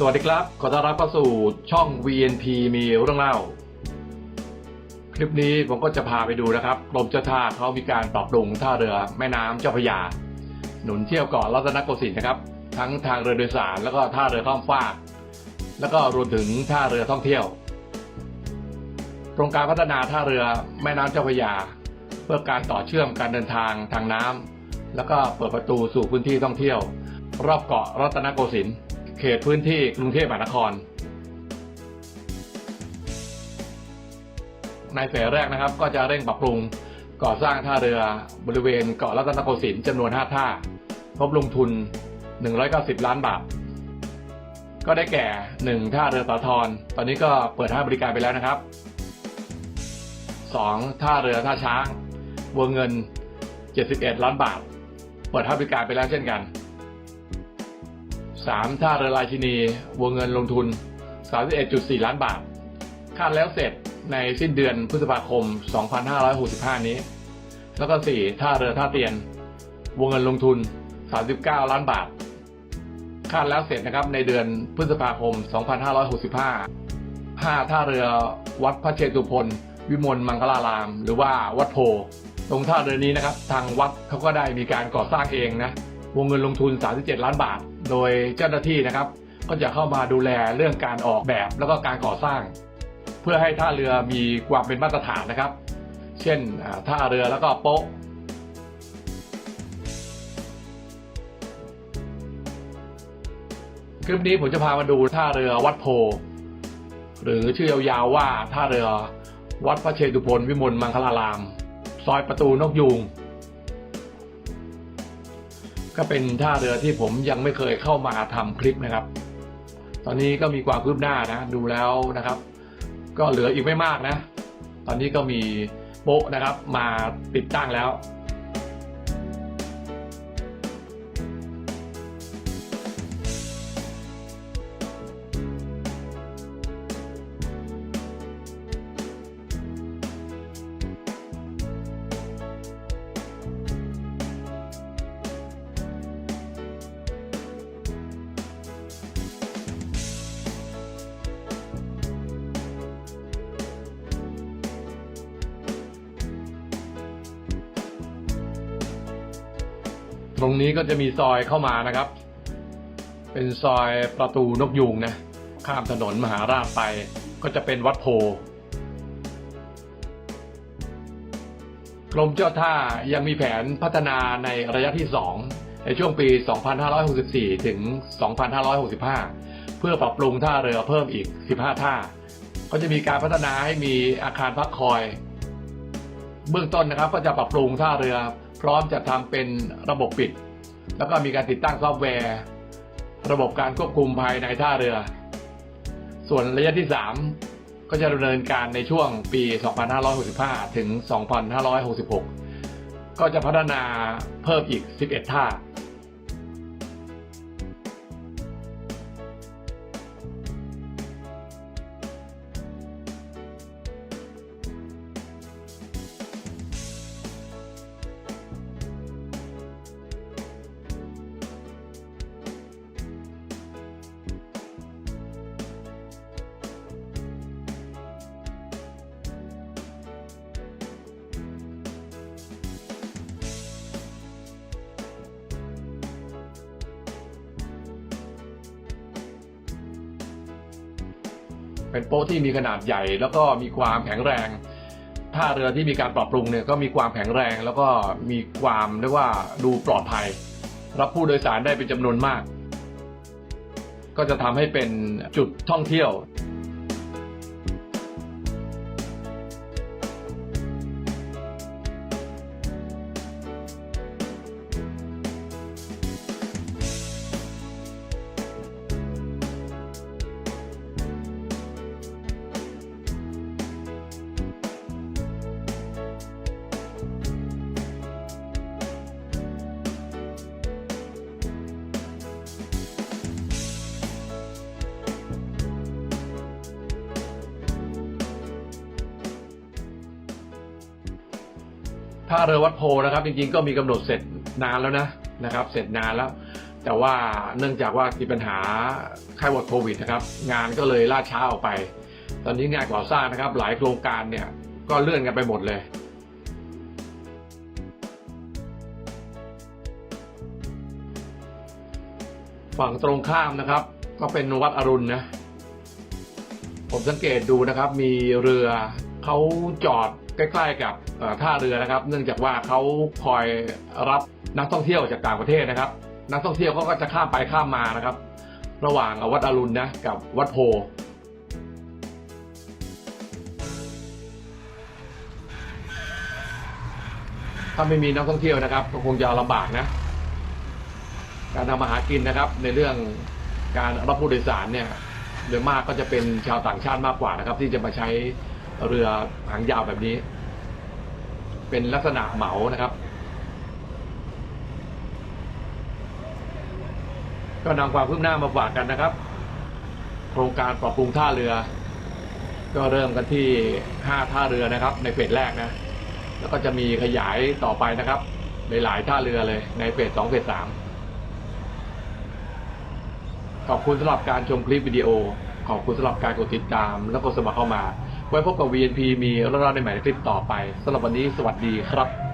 สวัสดีครับ ขอต้อนรับเข้าสู่ช่อง VNP มีเรื่องเล่า คลิปนี้ผมก็จะพาไปดูนะครับกรมเจ้าท่าเขามีการปรับปรุงท่าเรือแม่น้ำเจ้าพระยา หนุนเที่ยวเกาะรัตนโกสินทร์นะครับ ทั้งทางเรือโดยสาร แล้วก็ท่าเรือข้ามฟาก แล้วก็รวมถึงท่าเรือท่องเที่ยวโครงการพัฒนาท่าเรือแม่น้ำเจ้าพระยา เพื่อการต่อเชื่อมการเดินทางทางน้ำแล้วก็เปิดประตูสู่พื้นที่ท่องเที่ยว รอบเกาะรัตนโกสินทร์ เขตพื้นที่กรุงเทพมหานคร ในเฟสแรกนะครับ ก็จะเร่งปรับปรุงก่อสร้างท่าเรือบริเวณเกาะรัตนโกสินทร์จำนวน 5 ท่างบลงทุน 190 ล้านบาท ก็ได้แก่ 1 ท่าเรือสาทรตอนนี้ก็เปิดให้บริการไปแล้วนะครับ 2. ท่าเรือท่าช้างวงเงิน 71 ล้านบาท เปิดให้บริการไปแล้วเช่นกัน 3. ท่าเรือราชินีวงเงินลงทุน 31.4 ล้านบาท คาดแล้วเสร็จในสิ้นเดือนพฤษภาคม 2565 นี้ แล้วก็ 4. ท่าเรือท่าเตียน วงเงินลงทุน 39 ล้านบาท คาดแล้วเสร็จนะครับในเดือนพฤษภาคม 2565 5. ท่าเรือวัดพระเชตุพนวิมลมังคลาราม หรือว่าวัดโพ ตรงท่าเรือนี้นะครับ ทางวัดเขาก็ได้มีการก่อสร้างเองนะ วงเงินลงทุน 37 ล้านบาท โดยเจ้าหน้าที่นะครับ ก็จะเข้ามาดูแลเรื่องการออกแบบแล้วก็การก่อสร้าง เพื่อให้ท่าเรือมีความเป็นมาตรฐานนะครับ เช่นท่าเรือแล้วก็โป๊ะคลิปนี้ผมจะพามาดูท่าเรือวัดโพ หรือชื่อยาวๆว่าท่าเรือวัดพระเชตุพนวิมลมังคลาราม ซอยประตูนกยูง ก็เป็นท่าเรือที่ผมยังไม่เคยเข้ามาทำคลิปนะครับ ตอนนี้ก็มีความคืบหน้านะดูแล้วนะครับ ก็เหลืออีกไม่มากนะ ตอนนี้ก็มีโป๊ะนะครับมาติดตั้งแล้ว ตรงนี้ก็จะมีซอยเข้ามานะครับ เป็นซอยประตูนกยูงนะ ข้ามถนนมหาราชไป ก็จะเป็นวัดโพกรมเจ้าท่ายังมีแผนพัฒนาในระยะที่ 2 ในช่วงปี 2564 ถึง 2565 เพื่อปรับปรุงท่าเรือเพิ่มอีก 15 ท่า ก็จะมีการพัฒนาให้มีอาคารพักคอย เบื้องต้นนะครับก็จะปรับปรุงท่าเรือ พร้อมจะทำเป็นระบบปิด แล้วก็มีการติดตั้งซอฟต์แวร์ ระบบการควบคุมภายในท่าเรือ ส่วนระยะที่ 3 ก็จะดำเนินการในช่วงปี 2565 ถึง 2566 ก็จะพัฒนาเพิ่มอีก 11 ท่า เป็นโป๊ะที่มีขนาดใหญ่ แล้วก็มีความแข็งแรงท่าเรือที่มีการปรับปรุงเนี่ยก็มีความแข็งแรง แล้วก็มีความเรียกว่าดูปลอดภัย รับผู้โดยสารได้เป็นจำนวนมาก ก็จะทำให้เป็นจุดท่องเที่ยว ท่าเรือวัดโพนะครับ จริงๆก็มีกำหนดเสร็จนานแล้วนะนะครับ เสร็จนานแล้ว แต่ว่าเนื่องจากว่ามีปัญหาไข้หวัดโควิดนะครับ งานก็เลยล่าช้าออกไป ตอนนี้งานก่อสร้างนะครับ หลายโครงการเนี่ยก็เลื่อนกันไปหมดเลยฝั่งตรงข้ามนะครับ ก็เป็นวัดอรุณนะผมสังเกตดูนะครับ มีเรือเขาจอด ใกล้ๆกับท่าเรือนะครับ เนื่องจากว่าเขาคอยรับนักท่องเที่ยวจากต่างประเทศนะครับ นักท่องเที่ยวเขาก็จะข้ามไปข้ามมานะครับ ระหว่างวัดอรุณนะกับวัดโพถ้าไม่มีนักท่องเที่ยวนะครับ ก็คงจะลำบากนะ การทำมาหากินนะครับ ในเรื่องการรับผู้โดยสารเนี่ยโดยมากก็จะเป็นชาวต่างชาติมากกว่านะครับ ที่จะมาใช้ เรือหางยาวแบบนี้ เป็นลักษณะเหมานะครับ ก็นำความคืบหน้ามาฝากกันนะครับ โครงการปรับปรุงท่าเรือ ก็เริ่มกันที่ 5 ท่าเรือนะครับ ในเฟสแรกนะ แล้วก็จะมีขยายต่อไปนะครับในหลายท่าเรือเลยในเฟส2เฟส3ขอบคุณสำหรับการชมคลิปวิดีโอ ขอบคุณสำหรับการกดติดตาม และกดสมัครเข้ามา ไว้พบกับ VNP มีเรื่องราวในใหม่ในคลิปต่อไปสำหรับวันนี้สวัสดีครับ